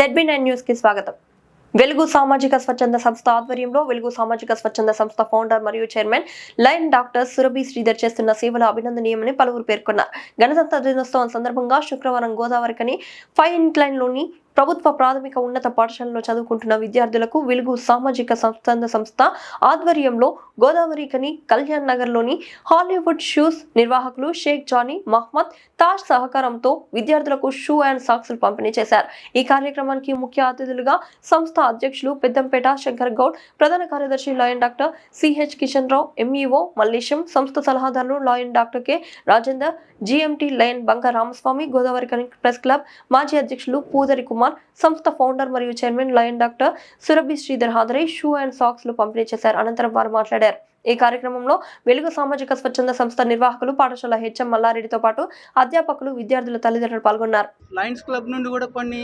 ZB nine న్యూస్కి స్వాగతం. వెలుగు సామాజిక స్వచ్ఛంద సంస్థ ఆధ్వర్యంలో వెలుగు సామాజిక స్వచ్ఛంద సంస్థ ఫౌండర్ మరియు chairman lion doctor Surabhi Sridhar చేస్తున్న సేవలు అభినందనీయమని పలువురు పేర్కొన్నారు. గణతంత్ర దినోత్సవం సందర్భంగా శుక్రవారం గోదావరికని ఫైవ్ ఇన్క్లైన్లోని ప్రభుత్వ ప్రాథమిక ఉన్నత పాఠశాలలో చదువుకుంటున్న విద్యార్థులకు వెలుగు సామాజిక సంస్థ సంస్థ ఆధ్వర్యంలో గోదావరికని కళ్యాణ్ నగర్లోని హాలీవుడ్ షూస్ నిర్వాహకులు షేక్ జానీ మహ్మద్ తాజ్ సహకారంతో విద్యార్థులకు షూ అండ్ సాక్స్లు పంపిణీ చేశారు. ఈ కార్యక్రమానికి ముఖ్య అతిథులుగా సంస్థ అధ్యక్షులు పెద్దంపేట శంకర్ గౌడ్ ప్రధాన కార్యదర్శి lion doctor CH Kishan Rao MEO Mallesham సంస్థ సలహాదారులు lion doctor K Rajender GMT lion Banka Ramaswamy Godavari connect press club మాజీ అధ్యక్షులు పూదరి కుమార్ సంస్థ ఫౌండర్ మరియు chairman lion doctor Surabhi Sridhar హాజరై షూ అండ్ సాక్స్లు పంపిణీ చేశారు. అనంతరం వారు మాట్లాడారు. ఈ కార్యక్రమంలో వెలుగు సామాజిక స్వచ్ఛంద సంస్థ నిర్వాహకులు పాఠశాల హెచ్ఎం మల్లారెడ్డితో పాటు అధ్యాపకులు విద్యార్థుల తల్లిదండ్రులు పాల్గొన్నారు. లయన్స్ క్లబ్ నుండి కూడా కొన్ని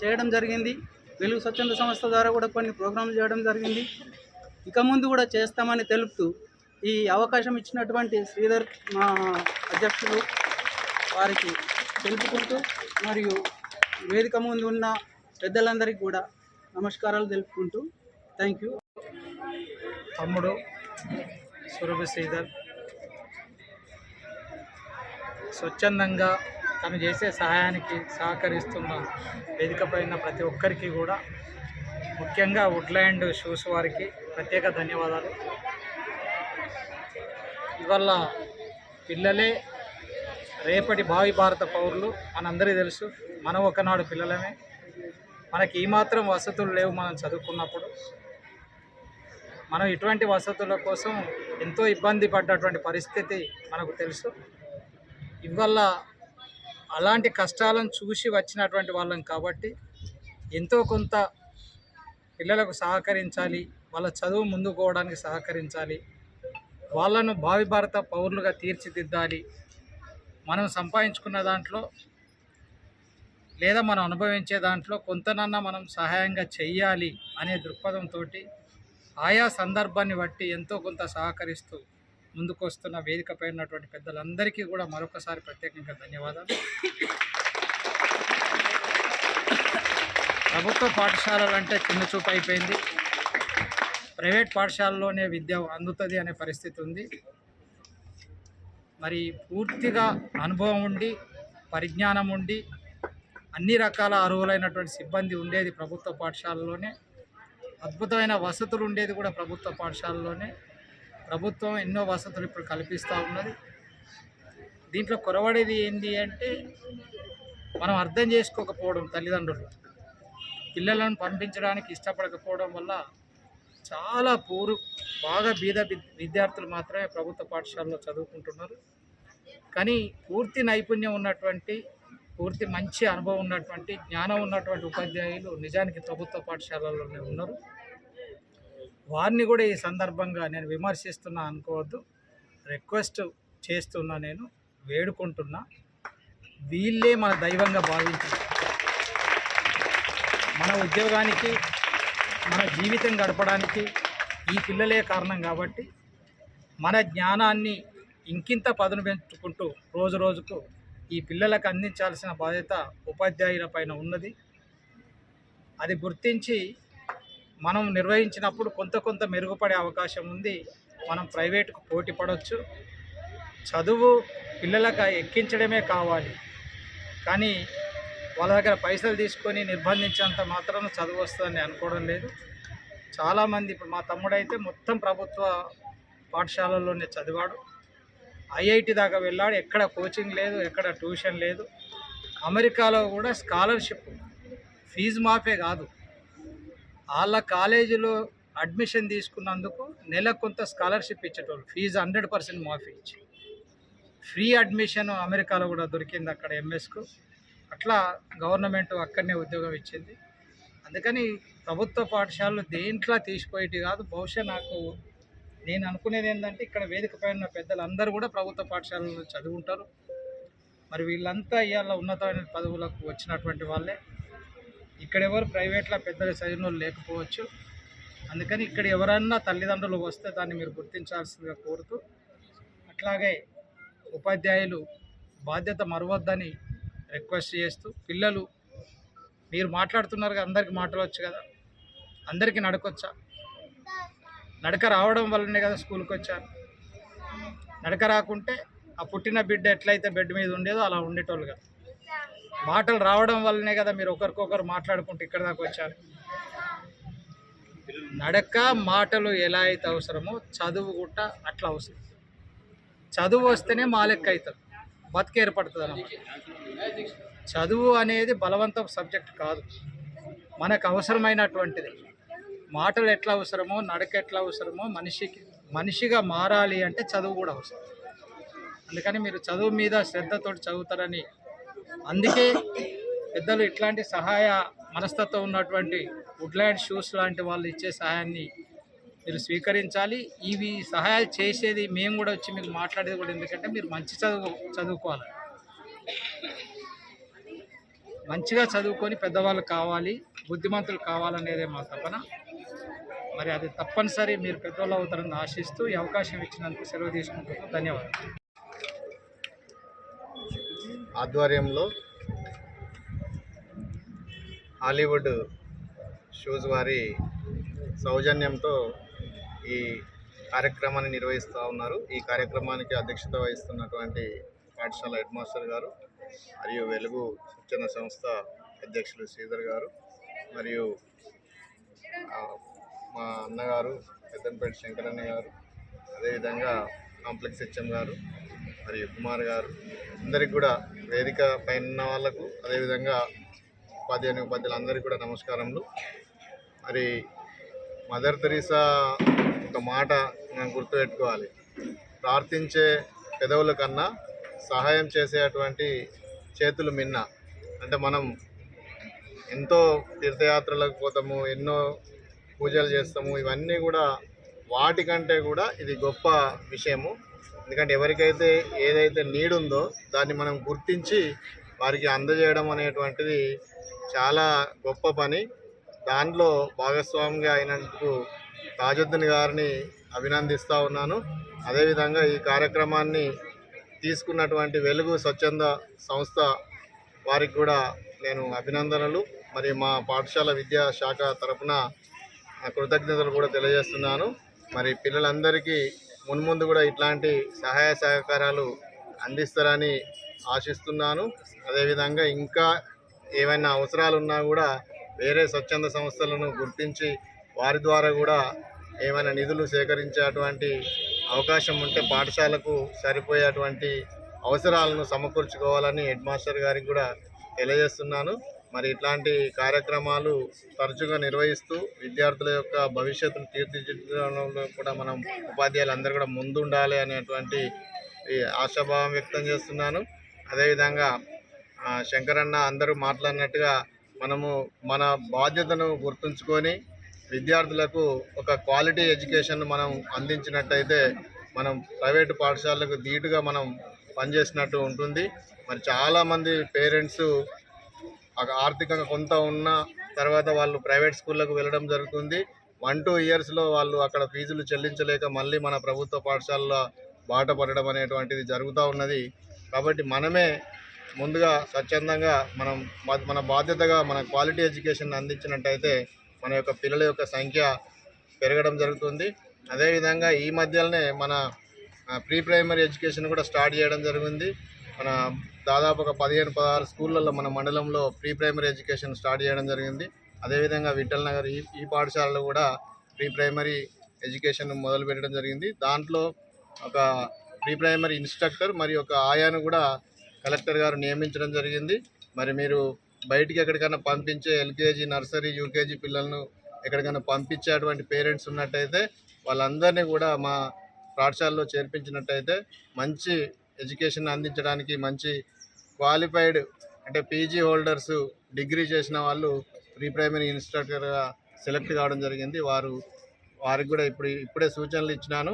చేయడం జరిగింది. వెలుగు స్వచ్ఛంద సంస్థ ద్వారా కూడా కొన్ని ప్రోగ్రాంలు చేయడం జరిగింది. ఇక ముందు కూడా చేస్తామని తెలుపుతూ ఈ అవకాశం ఇచ్చినటువంటి శ్రీధర్ మా అధ్యక్షులు వారికి తెలుపుకుంటూ మరియు వేదిక ముందు ఉన్న పెద్దలందరికీ కూడా నమస్కారాలు తెలుపుకుంటూ థ్యాంక్ యూ. తమ్ముడు సురభి శ్రీధర్ స్వచ్ఛందంగా తను చేసే సహాయానికి సహకరిస్తున్న వేదిక ప్రతి ఒక్కరికి కూడా ముఖ్యంగా వుడ్లాండ్ షూస్ వారికి ప్రత్యేక ధన్యవాదాలు. ఇవల్ల పిల్లలే రేపటి భావి భారత పౌరులు మనందరికీ తెలుసు మనం ఒకనాడు పిల్లలమే. మనకి ఏమాత్రం వసతులు లేవు మనం చదువుకున్నప్పుడు. మనం ఇటువంటి వసతుల కోసం ఎంతో ఇబ్బంది పడ్డటువంటి పరిస్థితి మనకు తెలుసు. ఇవల్ల అలాంటి కష్టాలను చూసి వచ్చినటువంటి వాళ్ళం కాబట్టి ఎంతో కొంత పిల్లలకు సహకరించాలి వాళ్ళ చదువు ముందుకోవడానికి సహకరించాలి వాళ్ళను భావి భారత పౌరులుగా తీర్చిదిద్దాలి. మనం సంపాదించుకున్న దాంట్లో లేదా మనం అనుభవించే దాంట్లో కొంతనన్నా మనం సహాయంగా చెయ్యాలి అనే దృక్పథంతో ఆయా సందర్భాన్ని బట్టి ఎంతో కొంత సహకరిస్తూ ముందుకు వస్తున్న వేదికపై ఉన్నటువంటి పెద్దలందరికీ కూడా మరొకసారి ప్రత్యేకంగా ధన్యవాదాలు. ప్రభుత్వ పాఠశాలలు అంటే చిన్న చూపు అయిపోయింది. ప్రైవేట్ పాఠశాలలోనే విద్య అందుతుంది అనే పరిస్థితి ఉంది. మరి పూర్తిగా అనుభవం ఉండి పరిజ్ఞానం ఉండి అన్ని రకాల అర్హులైనటువంటి సిబ్బంది ఉండేది ప్రభుత్వ పాఠశాలలోనే. అద్భుతమైన వసతులు ఉండేది కూడా ప్రభుత్వ పాఠశాలలోనే. ప్రభుత్వం ఎన్నో వసతులు ఇప్పుడు కల్పిస్తూ ఉన్నది. దీంట్లో కొరవడేది ఏంటి అంటే మనం అర్థం చేసుకోకపోవడం తల్లిదండ్రులు. పిల్లలను పంపించడానికి ఇష్టపడకపోవడం వల్ల చాలా పూరు బాగా బీద విద్యార్థులు మాత్రమే ప్రభుత్వ పాఠశాలలో చదువుకుంటున్నారు. కానీ పూర్తి నైపుణ్యం ఉన్నటువంటి పూర్తి మంచి అనుభవం ఉన్నటువంటి జ్ఞానం ఉన్నటువంటి ఉపాధ్యాయులు నిజానికి ప్రభుత్వ పాఠశాలలోనే ఉన్నారు. వారిని కూడా ఈ సందర్భంగా నేను విమర్శిస్తున్నా అనుకోవద్దు. రిక్వెస్ట్ చేస్తున్నా నేను వేడుకుంటున్నా. వీళ్ళే మన దైవంగా భావించారు. మన ఉద్యోగానికి మన జీవితం గడపడానికి ఈ పిల్లలే కారణం కాబట్టి మన జ్ఞానాన్ని ఇంకింత పదును పెంచుకుంటూ రోజు రోజుకు ఈ పిల్లలకు అందించాల్సిన బాధ్యత ఉపాధ్యాయుల పైన ఉన్నది. అది గుర్తించి మనం నిర్వహించినప్పుడు కొంత కొంత మెరుగుపడే అవకాశం ఉంది. మనం ప్రైవేటుకు పోటీ పడవచ్చు చదువు పిల్లలకు ఎక్కించడమే కావాలి. కానీ వాళ్ళ దగ్గర పైసలు తీసుకొని నిర్బంధించేంత మాత్రం చదువు వస్తుందని అనుకోవడం లేదు. చాలామంది ఇప్పుడు మా తమ్ముడైతే మొత్తం ప్రభుత్వ పాఠశాలల్లోనే చదివాడు. ఐఐటి దాకా వెళ్ళాడు. ఎక్కడ కోచింగ్ లేదు ఎక్కడ ట్యూషన్ లేదు. అమెరికాలో కూడా స్కాలర్షిప్ ఫీజు మాఫే కాదు. వాళ్ళ కాలేజీలో అడ్మిషన్ తీసుకున్నందుకు నెల కొంత స్కాలర్షిప్ ఇచ్చేటోళ్ళు. ఫీజు హండ్రెడ్ పర్సెంట్ మాఫీ ఇచ్చి. ఫ్రీ అడ్మిషన్ అమెరికాలో కూడా దొరికింది అక్కడ ఎంఎస్కు. అట్లా గవర్నమెంట్ అక్కడనే ఉద్యోగం ఇచ్చింది. అందుకని ప్రభుత్వ పాఠశాలలు దేంట్లో తీసిపోయేటి కాదు. బహుశా నాకు నేను అనుకునేది ఏంటంటే ఇక్కడ వేదిక పైన పెద్దలు పెద్దలందరూ కూడా ప్రభుత్వ పాఠశాలలో చదువుంటారు. మరి వీళ్ళంతా ఇవాళ ఉన్నతమైన పదవులకు వచ్చినటువంటి వాళ్ళే. ఇక్కడ ఎవరు ప్రైవేట్లో పెద్దలు చదివిన లేకపోవచ్చు. అందుకని ఇక్కడ ఎవరన్నా తల్లిదండ్రులు వస్తే దాన్ని మీరు గుర్తించాల్సిందిగా కోరుతూ అట్లాగే ఉపాధ్యాయులు బాధ్యత మరవద్దని రిక్వెస్ట్ చేస్తూ పిల్లలు మీరు మాట్లాడుతున్నారు కదా అందరికి మాట్లాడవచ్చు కదా అందరికీ నడకొచ్చా? నడక రావడం వల్లనే కదా స్కూల్కి వచ్చారు. నడక రాకుంటే ఆ పుట్టిన బిడ్డ ఎట్లయితే బెడ్ మీద ఉండేదో అలా ఉండేటోళ్ళు కదా. మాటలు రావడం వల్లనే కదా మీరు ఒకరికొకరు మాట్లాడుకుంటూ ఇక్కడ దాకా వచ్చారు. నడక మాటలు ఎలా అయితే అవసరమో చదువు గుట్ట అట్లా అవసరం. చదువు వస్తేనే మా లెక్క అవుతుంది బతికి ఏర్పడుతుంది అన్నమాట చదువు అనేది బలవంతం సబ్జెక్ట్ కాదు. మనకు అవసరమైనటువంటిది. మాటలు ఎట్లా అవసరమో నడక ఎట్లా అవసరమో మనిషికి మనిషిగా మారాలి అంటే చదువు కూడా అవసరం. అందుకని మీరు చదువు మీద శ్రద్ధతో చదువుతారని అందుకే పెద్దలు ఇట్లాంటి సహాయ మనస్తత్వం ఉన్నటువంటి వుడ్లాండ్ షూస్ లాంటి వాళ్ళు ఇచ్చే సహాయాన్ని మీరు స్వీకరించాలి. ఇవి సహాయాలు చేసేది మేము కూడా వచ్చి మీకు మాట్లాడేది కూడా ఎందుకంటే మీరు మంచి చదువు చదువుకోవాలి. మంచిగా చదువుకొని పెద్దవాళ్ళు కావాలి బుద్ధిమంతులు కావాలనేదే మా తపన. మరి అది తప్పనిసరి మీరు పెద్దవాళ్ళు అవుతారని ఆశిస్తూ ఈ అవకాశం ఇచ్చినందుకు సెలవు తీసుకుంటున్నాను ధన్యవాదాలు. ఆధ్వర్యంలో హాలీవుడ్ షూస్ వారి సౌజన్యంతో ఈ కార్యక్రమాన్ని నిర్వహిస్తూ ఉన్నారు. ఈ కార్యక్రమానికి అధ్యక్షత వహిస్తున్నటువంటి పాఠశాల హెడ్ మాస్టర్ గారు మరియు వెలుగు శిక్షణ సంస్థ అధ్యక్షులు శ్రీధర్ గారు మరియు మా అన్నగారు పెద్దంపేట శంకరన్న గారు అదేవిధంగా కాంప్లెక్స్ హెచ్ఎం గారు మరియు కుమార్ గారు. అందరికి కూడా వేదిక పైన ఉన్న వాళ్ళకు అదేవిధంగా ఉపాధ్యాయుని అందరికీ కూడా నమస్కారములు. మరి మదర్ తెరీసా ఒక మాట మనం గుర్తుపెట్టుకోవాలి. ప్రార్థించే పెదవుల కన్నా సహాయం చేసేటువంటి చేతులు మిన్న. అంటే మనం ఎంతో తీర్థయాత్రలకు పోతాము ఎన్నో పూజలు చేస్తాము ఇవన్నీ కూడా వాటికంటే కూడా ఇది గొప్ప విషయము. ఎందుకంటే ఎవరికైతే ఏదైతే నీడ్ ఉందో దాన్ని మనం గుర్తించి వారికి అందజేయడం అనేటువంటిది చాలా గొప్ప పని. దాంట్లో భాగస్వామిగా అయినందుకు తాజుద్దీన్ గారిని అభినందిస్తూ ఉన్నాను. అదేవిధంగా ఈ కార్యక్రమాన్ని తీసుకున్నటువంటి వెలుగు స్వచ్ఛంద సంస్థ వారికి కూడా నేను అభినందనలు. మరి మా పాఠశాల విద్యా శాఖ తరఫున నా కృతజ్ఞతలు కూడా తెలియజేస్తున్నాను. మరి పిల్లలందరికీ మున్ముందు కూడా ఇట్లాంటి సహాయ సహకారాలు అందిస్తారని ఆశిస్తున్నాను. అదేవిధంగా ఇంకా ఏమైనా అవసరాలు ఉన్నా కూడా వేరే స్వచ్ఛంద సంస్థలను గుర్తించి వారి ద్వారా కూడా ఏమైనా నిధులు సేకరించేటువంటి అవకాశం ఉంటే పాఠశాలకు సరిపోయేటువంటి అవసరాలను సమకూర్చుకోవాలని హెడ్ మాస్టర్ గారికి కూడా తెలియజేస్తున్నాను. మరి ఇట్లాంటి కార్యక్రమాలు తరచుగా నిర్వహిస్తూ విద్యార్థుల యొక్క భవిష్యత్తును తీర్చిదిద్దడంలో కూడా మనం ఉపాధ్యాయులు అందరూ కూడా ముందుండాలి అనేటువంటి ఈ ఆశాభావం వ్యక్తం చేస్తున్నాను. అదేవిధంగా శంకరన్న అందరూ మాట్లాడినట్టుగా మనము మన బాధ్యతను గుర్తుంచుకొని విద్యార్థులకు ఒక క్వాలిటీ ఎడ్యుకేషన్ మనం అందించినట్టయితే మనం ప్రైవేటు పాఠశాలకు ధీటుగా మనం పనిచేసినట్టు ఉంటుంది. మరి చాలామంది పేరెంట్స్ ఆర్థికంగా కొంత ఉన్న తర్వాత వాళ్ళు ప్రైవేట్ స్కూళ్ళకు వెళ్ళడం జరుగుతుంది. వన్ టూ ఇయర్స్లో వాళ్ళు అక్కడ ఫీజులు చెల్లించలేక మళ్ళీ మన ప్రభుత్వ పాఠశాలలో బాట పడడం అనేటువంటిది జరుగుతూ ఉన్నది. కాబట్టి మనమే ముందుగా స్వచ్ఛందంగా మనం మన బాధ్యతగా మన క్వాలిటీ ఎడ్యుకేషన్ అందించినట్టయితే మన యొక్క పిల్లల యొక్క సంఖ్య పెరగడం జరుగుతుంది. అదేవిధంగా ఈ మధ్యలోనే మన ప్రీ ప్రైమరీ ఎడ్యుకేషన్ కూడా స్టార్ట్ చేయడం జరిగింది. మన దాదాపు ఒక పదిహేను పదహారు స్కూళ్ళల్లో మన మండలంలో ప్రీ ప్రైమరీ ఎడ్యుకేషన్ స్టార్ట్ చేయడం జరిగింది. అదేవిధంగా విఠల్ నగర్ ఈ ఈ పాఠశాలలో కూడా ప్రీ ప్రైమరీ ఎడ్యుకేషన్ మొదలు పెట్టడం జరిగింది. దాంట్లో ఒక ప్రీ ప్రైమరీ ఇన్స్ట్రక్టర్ మరియు ఒక ఆయాను కూడా కలెక్టర్ గారు నియమించడం జరిగింది. మరి మీరు బయటికి ఎక్కడికైనా పంపించే ఎల్కేజీ నర్సరీ యూకేజీ పిల్లలను ఎక్కడికైనా పంపించేటువంటి పేరెంట్స్ ఉన్నట్టయితే వాళ్ళందరినీ కూడా మా పాఠశాలలో చేర్పించినట్టయితే మంచి ఎడ్యుకేషన్ అందించడానికి మంచి క్వాలిఫైడ్ అంటే పీజీ హోల్డర్స్ డిగ్రీ చేసిన వాళ్ళు ప్రీ ప్రైమరీ ఇన్స్ట్రక్టర్గా సెలెక్ట్ కావడం జరిగింది. వారు వారికి కూడా ఇప్పుడు ఇప్పుడే సూచనలు ఇచ్చినాను.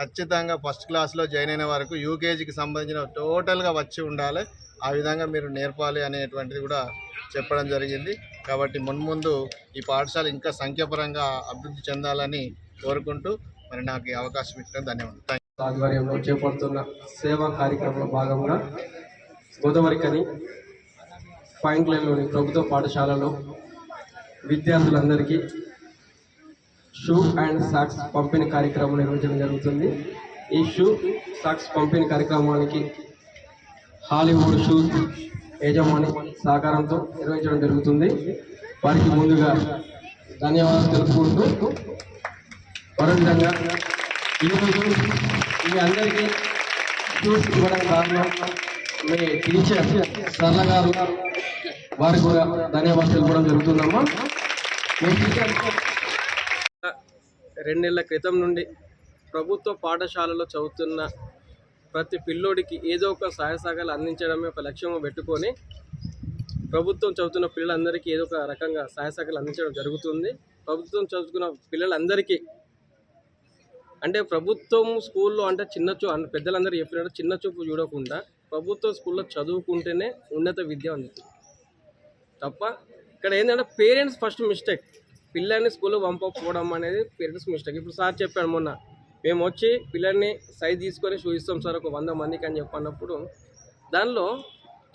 ఖచ్చితంగా ఫస్ట్ క్లాస్లో జాయిన్ అయిన వరకు యూకేజీకి సంబంధించిన టోటల్గా వచ్చి ఉండాలి. ఆ విధంగా మీరు నేర్పాలి అనేటువంటిది కూడా చెప్పడం జరిగింది. కాబట్టి మున్ముందు ఈ పాఠశాల ఇంకా సంఖ్యాపరంగా అభివృద్ధి చెందాలని కోరుకుంటూ మరి నాకు ఈ అవకాశం ఇచ్చిన ధన్యవాదాలు. ఆధ్వర్యంలో చేపడుతున్న సేవా కార్యక్రమంలో భాగంగా గోదావరికని పాయింట్లలోని ప్రభుత్వ పాఠశాలలో విద్యార్థులందరికీ షూ అండ్ సాక్స్ పంపిణీ కార్యక్రమం నిర్వహించడం జరుగుతుంది. ఈ షూ సాక్స్ పంపిణీ కార్యక్రమానికి హాలీవుడ్ షూ యజమాని సహకారంతో నిర్వహించడం జరుగుతుంది. వారికి ముందుగా ధన్యవాదాలు తెలుపుకుంటూ మరో విధంగా ఈరోజు మీ అందరికీ షూస్ ఇవ్వడం కారణం మీ టీచర్ సరళ గారు వారికి కూడా ధన్యవాదాలు తెలుపడం జరుగుతుందమ్మా. మీ టీచర్ రెండు నెలల క్రితం నుండి ప్రభుత్వ పాఠశాలలో చదువుతున్న ప్రతి పిల్లోడికి ఏదో ఒక సహాయ సహకారాలు అందించడమే ఒక లక్ష్యంగా పెట్టుకొని ప్రభుత్వం చదువుతున్న పిల్లలందరికీ ఏదో ఒక రకంగా సహాయ సహకారాలు అందించడం జరుగుతుంది. ప్రభుత్వం చదువుకున్న పిల్లలందరికీ అంటే ప్రభుత్వం స్కూల్లో అంటే చిన్న చూ అంటే పెద్దలందరూ చెప్పినట్టు చిన్న చూపు చూడకుండా ప్రభుత్వ స్కూల్లో చదువుకుంటేనే ఉన్నత విద్య అందుతుంది. తప్ప ఇక్కడ ఏంటంటే పేరెంట్స్ ఫస్ట్ మిస్టేక్. పిల్లల్ని స్కూల్లో పంపకపోవడం అనేది పేరెంట్స్ మిస్టేక్. ఇప్పుడు సార్ చెప్పాడు మొన్న మేము వచ్చి పిల్లల్ని సైజ్ తీసుకొని చూపిస్తాం సార్ ఒక వంద మందికి అని చెప్పన్నప్పుడు దానిలో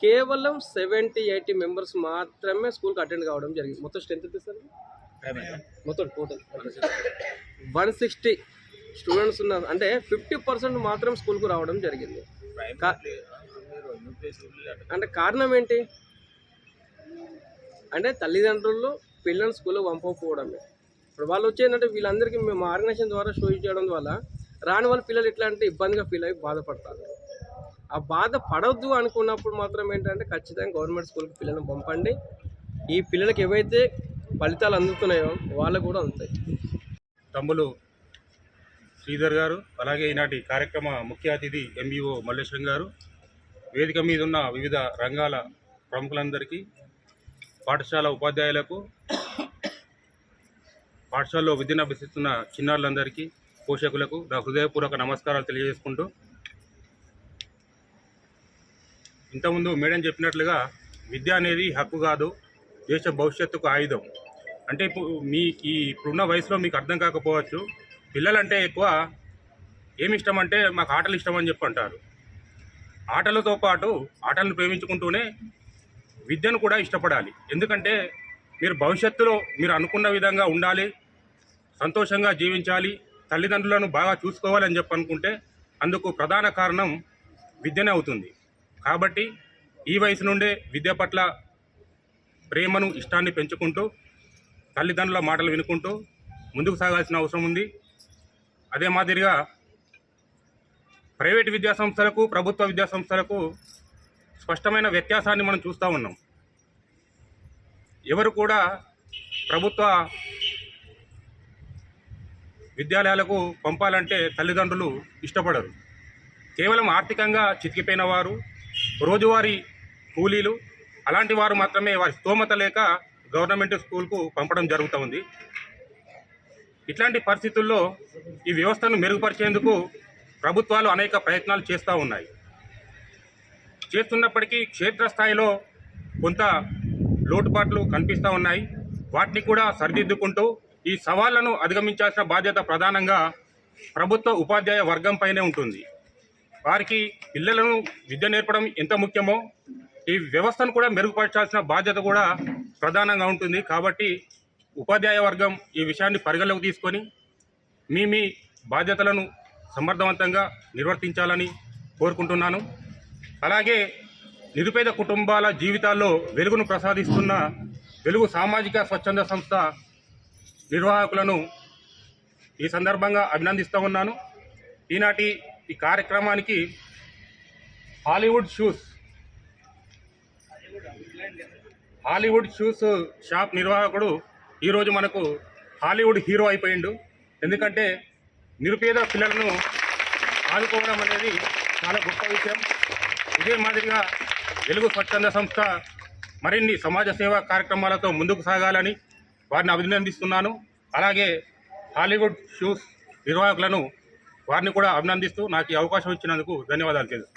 కేవలం సెవెంటీ ఎయిటీ మెంబర్స్ మాత్రమే స్కూల్కి అటెండ్ కావడం జరిగింది. మొత్తం స్ట్రెంత్ ఎంత సార్? మొత్తం టోటల్ వన్ సిక్స్టీ స్టూడెంట్స్ ఉన్నారు అంటే ఫిఫ్టీ పర్సెంట్ మాత్రం స్కూల్కు రావడం జరిగింది. అంటే కారణం ఏంటి? అంటే తల్లిదండ్రులు పిల్లల్ని స్కూల్లో పంపకపోవడమే. ఇప్పుడు వాళ్ళు వచ్చి ఏంటంటే వీళ్ళందరికీ మేము ఆర్గనైజేషన్ ద్వారా షో చేయడం వల్ల రాని వాళ్ళ పిల్లలు ఎట్లా అంటే ఇబ్బందిగా ఫీల్ అయ్యి బాధపడతారు. ఆ బాధ పడవద్దు అనుకున్నప్పుడు మాత్రం ఏంటంటే ఖచ్చితంగా గవర్నమెంట్ స్కూల్కి పిల్లల్ని పంపండి. ఈ పిల్లలకి ఏవైతే ఫలితాలు అందుతున్నాయో వాళ్ళకు కూడా అందుతాయి. తమ్ములు శ్రీధర్ గారు అలాగే ఈనాటి కార్యక్రమ ముఖ్య అతిథి ఎంఈఓ మల్లేశ్వరం గారు వేదిక మీద ఉన్న వివిధ రంగాల ప్రముఖులందరికీ పాఠశాల ఉపాధ్యాయులకు పాఠశాలలో విద్యను అభ్యసిస్తున్న చిన్నారులందరికీ పోషకులకు నా హృదయపూర్వక నమస్కారాలు తెలియజేసుకుంటూ ఇంతకుముందు మేడం చెప్పినట్లుగా విద్య అనేది హక్కు కాదు దేశ భవిష్యత్తుకు ఆయుధం. అంటే ఇప్పుడు మీ ఈ ఇప్పుడున్న వయసులో మీకు అర్థం కాకపోవచ్చు పిల్లలంటే ఎక్కువ ఏమి ఇష్టం అంటే మాకు ఆటలు ఇష్టం అని చెప్పి అంటారు. ఆటలతో పాటు ఆటలను ప్రేమించుకుంటూనే విద్యను కూడా ఇష్టపడాలి. ఎందుకంటే మీరు భవిష్యత్తులో మీరు అనుకున్న విధంగా ఉండాలి సంతోషంగా జీవించాలి తల్లిదండ్రులను బాగా చూసుకోవాలని చెప్పి అనుకుంటే అందుకు ప్రధాన కారణం విద్యనే అవుతుంది. కాబట్టి ఈ వయసు నుండే విద్య పట్ల ప్రేమను ఇష్టాన్ని పెంచుకుంటూ తల్లిదండ్రుల మాటలు వినుకుంటూ ముందుకు సాగాల్సిన అవసరం ఉంది. అదే మాదిరిగా ప్రైవేట్ విద్యా సంస్థలకు ప్రభుత్వ విద్యా సంస్థలకు స్పష్టమైన వ్యత్యాసాన్ని మనం చూస్తూ ఉన్నాం. ఎవరు కూడా ప్రభుత్వ విద్యాలయాలకు పంపాలంటే తల్లిదండ్రులు ఇష్టపడరు. కేవలం ఆర్థికంగా చితికిపోయిన వారు రోజువారీ కూలీలు అలాంటి వారు మాత్రమే వారి స్తోమత లేక గవర్నమెంట్ స్కూల్కు పంపడం జరుగుతుంది ఇట్లాంటి పరిస్థితుల్లో ఈ వ్యవస్థను మెరుగుపరిచేందుకు ప్రభుత్వాలు అనేక ప్రయత్నాలు చేస్తూ ఉన్నాయి. చేస్తున్నప్పటికీ క్షేత్రస్థాయిలో కొంత లోటుపాట్లు కనిపిస్తూ ఉన్నాయి. వాటిని కూడా సరిదిద్దుకుంటూ ఈ సవాళ్ళను అధిగమించాల్సిన బాధ్యత ప్రధానంగా ప్రభుత్వ ఉపాధ్యాయ వర్గంపైనే ఉంటుంది. వారికి పిల్లలను విద్య నేర్పడం ఎంత ముఖ్యమో ఈ వ్యవస్థను కూడా మెరుగుపరచాల్సిన బాధ్యత కూడా ప్రధానంగా ఉంటుంది. కాబట్టి ఉపాధ్యాయ వర్గం ఈ విషయాన్ని పరిగణలోకి తీసుకొని మీ మీ బాధ్యతలను సమర్థవంతంగా నిర్వర్తించాలని కోరుకుంటున్నాను. అలాగే నిరుపేద కుటుంబాల జీవితాల్లో వెలుగును ప్రసాదిస్తున్న వెలుగు సామాజిక స్వచ్ఛంద సంస్థ నిర్వాహకులను ఈ సందర్భంగా అభినందిస్తూ ఉన్నాను. ఈనాటి ఈ కార్యక్రమానికి Hollywood shoes Hollywood shoes shop నిర్వాహకుడు ఈరోజు మనకు హాలీవుడ్ హీరో అయిపోయిండు. ఎందుకంటే నిరుపేద పిల్లలను ఆదుకోవడం అనేది చాలా గొప్ప విషయం. ఇదే మాదిరిగా తెలుగు స్వచ్ఛంద సంస్థ మరిన్ని సమాజ సేవా కార్యక్రమాలతో ముందుకు సాగాలని వారిని అభినందిస్తున్నాను. అలాగే హాలీవుడ్ షూస్ నిర్వాహకులను వారిని కూడా అభినందిస్తూ నాకు ఈ అవకాశం ఇచ్చినందుకు ధన్యవాదాలు తెలుసు.